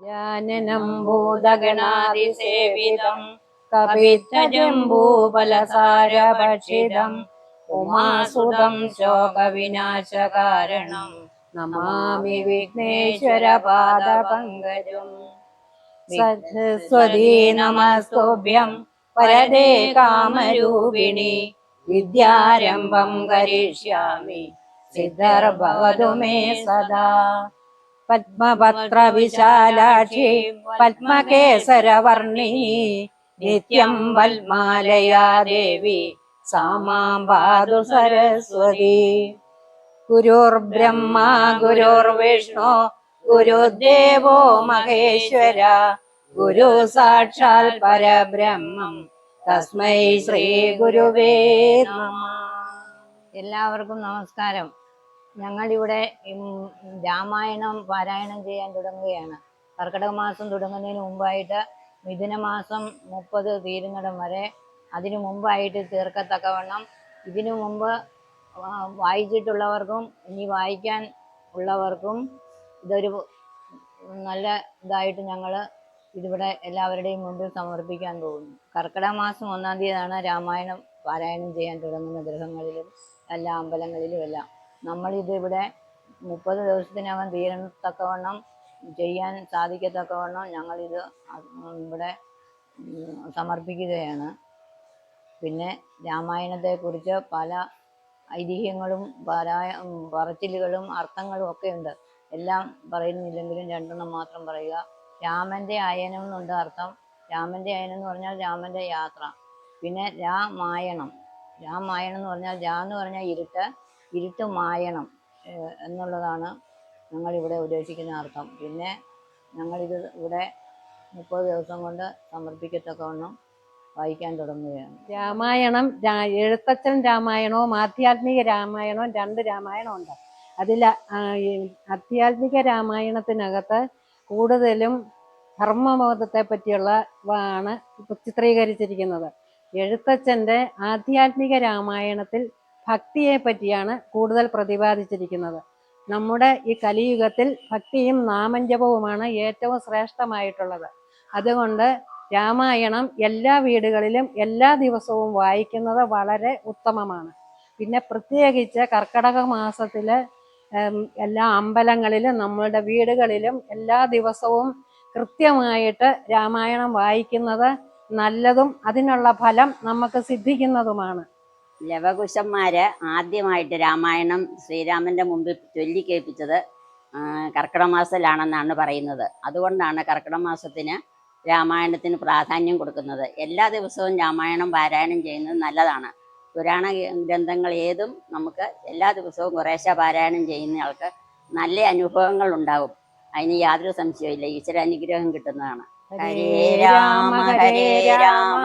ജാനനം ഭൂതഗണാതിസേവിതം കവിത്തജംബൂഫലസാരഭക്ഷിതം ഉമാസുതം ശോകവിനാശകാരണം നമാമി വിഘ്നേശ്വര പാദപങ്കജം സരസ്വതീ നമസ്തുഭ്യം വരദേ കാമരൂപിണി വിദ്യാരംഭം കരിഷ്യാമി സിദ്ധർഭവതു മേ സദാ. പത്മപത്രവിശാലാക്ഷി പത്മകേസരവർണി നിത്യം വൽമാലയാ ദേവി സാമാം പാതു സരസ്വതി ഗുരുർബ്രഹ്മ ഗുരുർവിഷ്ണു ഗുരുദേവോ മഹേശ്വര ഗുരു സാക്ഷാൽ പരബ്രഹ്മം. തസ്മൈ ശ്രീ ഗുരുവേ എല്ലാവർക്കും നമസ്കാരം. ഞങ്ങളിവിടെ രാമായണം പാരായണം ചെയ്യാൻ തുടങ്ങുകയാണ്. കർക്കിടക മാസം തുടങ്ങുന്നതിന് മുമ്പായിട്ട് മിഥുന മാസം മുപ്പത് തീരുന്നിടം വരെ അതിനു മുമ്പായിട്ട് തീർക്കത്തക്കവണ്ണം ഇതിനു മുമ്പ് വായിച്ചിട്ടുള്ളവർക്കും ഇനി വായിക്കാൻ ഉള്ളവർക്കും ഇതൊരു നല്ല ഇതായിട്ട് ഞങ്ങൾ ഇതിവിടെ എല്ലാവരുടെയും മുമ്പിൽ സമർപ്പിക്കാൻ പോകുന്നു. കർക്കിടക മാസം ഒന്നാം തീയതിയാണ് രാമായണം പാരായണം ചെയ്യാൻ തുടങ്ങുന്ന ഗൃഹങ്ങളിലും എല്ലാ അമ്പലങ്ങളിലും എല്ലാം. നമ്മളിത് ഇവിടെ മുപ്പത് ദിവസത്തിനകം തീരത്തക്കവണ്ണം ചെയ്യാൻ സാധിക്കത്തക്കവണ്ണം ഞങ്ങളിത് ഇവിടെ സമർപ്പിക്കുകയാണ്. പിന്നെ രാമായണത്തെക്കുറിച്ച് പല ഐതിഹ്യങ്ങളും പാരായ പറച്ചിലുകളും അർത്ഥങ്ങളും ഒക്കെ ഉണ്ട്. എല്ലാം പറയുന്നില്ലെങ്കിലും രണ്ടെണ്ണം മാത്രം പറയുക. രാമന്റെ അയനം എന്നുണ്ട് അർത്ഥം. രാമന്റെ അയനം എന്ന് പറഞ്ഞാൽ രാമന്റെ യാത്ര. പിന്നെ രാമായണം. രാമായണം എന്ന് പറഞ്ഞാൽ രാ എന്ന് പറഞ്ഞാൽ ഇരുട്ട്. ഇരുട്ട് മായണം എന്നുള്ളതാണ് ഞങ്ങളിവിടെ ഉദ്ദേശിക്കുന്ന അർത്ഥം. പിന്നെ ഞങ്ങളിത് ഇവിടെ മുപ്പത് ദിവസം കൊണ്ട് സമർപ്പിക്കത്തക്കവണ്ണം വായിക്കാൻ തുടങ്ങുകയാണ്. രാമായണം എഴുത്തച്ഛൻ രാമായണവും ആധ്യാത്മിക രാമായണവും രണ്ട് രാമായണമുണ്ട് അതിൽ ആധ്യാത്മിക രാമായണത്തിനകത്ത് കൂടുതലും ധർമ്മബോധത്തെ പറ്റിയുള്ള ആണ് ചിത്രീകരിച്ചിരിക്കുന്നത്. എഴുത്തച്ഛന്റെ ആധ്യാത്മിക രാമായണത്തിൽ ഭക്തിയെ പറ്റിയാണ് കൂടുതൽ പ്രതിപാദിച്ചിരിക്കുന്നത്. നമ്മുടെ ഈ കലിയുഗത്തിൽ ഭക്തിയും നാമഞ്ജപവുമാണ് ഏറ്റവും ശ്രേഷ്ഠമായിട്ടുള്ളത്. അതുകൊണ്ട് രാമായണം എല്ലാ വീടുകളിലും എല്ലാ ദിവസവും വായിക്കുന്നത് വളരെ ഉത്തമമാണ്. പിന്നെ പ്രത്യേകിച്ച് കർക്കടക മാസത്തിൽ എല്ലാ അമ്പലങ്ങളിലും നമ്മളുടെ വീടുകളിലും എല്ലാ ദിവസവും കൃത്യമായിട്ട് രാമായണം വായിക്കുന്നത് നല്ലതും അതിനുള്ള ഫലം നമുക്ക് സിദ്ധിക്കുന്നതുമാണ്. ലവകുശന്മാര് ആദ്യമായിട്ട് രാമായണം ശ്രീരാമന്റെ മുമ്പിൽ ചൊല്ലിക്കേൽപ്പിച്ചത് കർക്കിടമാസത്തിലാണെന്നാണ് പറയുന്നത്. അതുകൊണ്ടാണ് കർക്കിടക മാസത്തിന് രാമായണത്തിന് പ്രാധാന്യം കൊടുക്കുന്നത്. എല്ലാ ദിവസവും രാമായണം പാരായണം ചെയ്യുന്നത് നല്ലതാണ്. പുരാണ ഗ്രന്ഥങ്ങൾ ഏതും നമുക്ക് എല്ലാ ദിവസവും കുറേശ്ശെ പാരായണം ചെയ്യുന്നയാൾക്ക് നല്ല അനുഭവങ്ങൾ ഉണ്ടാകും. അതിന് യാതൊരു സംശയമില്ല ഈശ്വര അനുഗ്രഹം കിട്ടുന്നതാണ്. ഹരേ രാമ ഹരേ രാമ.